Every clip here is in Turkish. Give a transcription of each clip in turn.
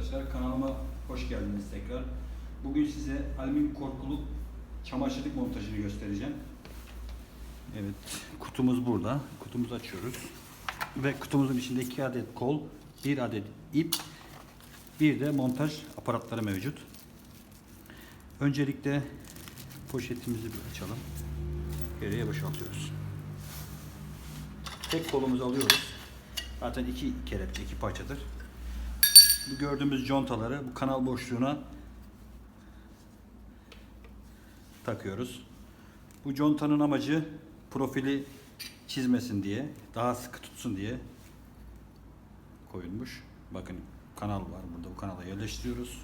arkadaşlar kanalıma hoş geldiniz tekrar. Bugün size alüminyum korkulu çamaşırlık montajını göstereceğim. Evet kutumuz burada. Kutumuzu açıyoruz. Ve kutumuzun içinde iki adet kol, bir adet ip, bir de montaj aparatları mevcut. Öncelikle poşetimizi bir açalım. Geriye boşaltıyoruz. Tek kolumuzu alıyoruz. Zaten iki kelepçe, iki parçadır. Bu gördüğümüz contaları bu kanal boşluğuna takıyoruz. Bu contanın amacı profili çizmesin diye, daha sıkı tutsun diye koyulmuş. Bakın kanal var burada. Bu kanala yerleştiriyoruz.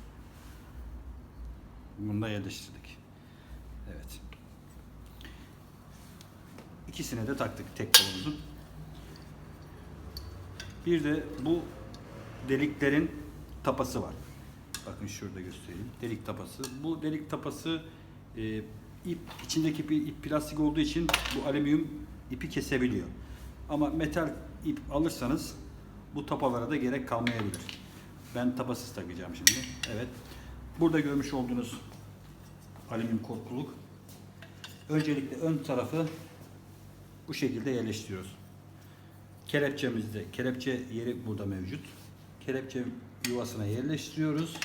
Bunu da yerleştirdik. Evet. İkisine de taktık tek kolumuzun. Bir de bu deliklerin tapası var. Bakın şurada göstereyim. Delik tapası. Bu delik tapası e, ip içindeki ip, ip plastik olduğu için bu alüminyum ipi kesebiliyor. Ama metal ip alırsanız bu tapalara da gerek kalmayabilir. Ben tapasız takacağım şimdi. Evet. Burada görmüş olduğunuz alüminyum korkuluk. Öncelikle ön tarafı bu şekilde yerleştiriyoruz. Kelepçemizde, kelepçe yeri burada mevcut. Kelepçe yuvasına yerleştiriyoruz.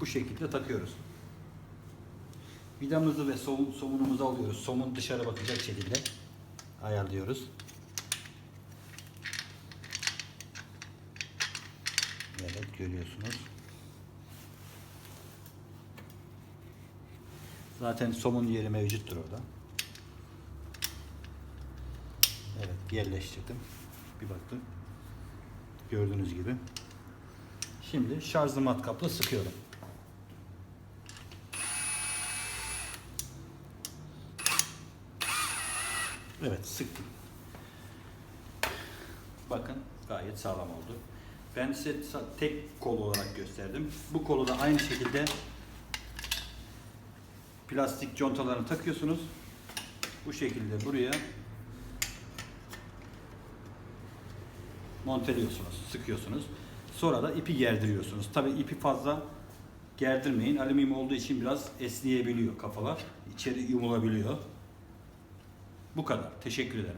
Bu şekilde takıyoruz. Vidamızı ve somun, somunumuzu alıyoruz. Somun dışarı bakacak şekilde ayarlıyoruz. Evet görüyorsunuz. Zaten somun yeri mevcuttur orada. Evet yerleştirdim. Bir baktım. Gördüğünüz gibi. Şimdi şarjlı matkapla sıkıyorum. Evet sıktım. Bakın gayet sağlam oldu. Ben size tek kol olarak gösterdim. Bu kolu da aynı şekilde plastik contalarını takıyorsunuz. Bu şekilde buraya monteliyorsunuz, sıkıyorsunuz. Sonra da ipi gerdiriyorsunuz. Tabi ipi fazla gerdirmeyin. Alüminyum olduğu için biraz esneyebiliyor kafalar. İçeri yumulabiliyor. Bu kadar. Teşekkür ederim.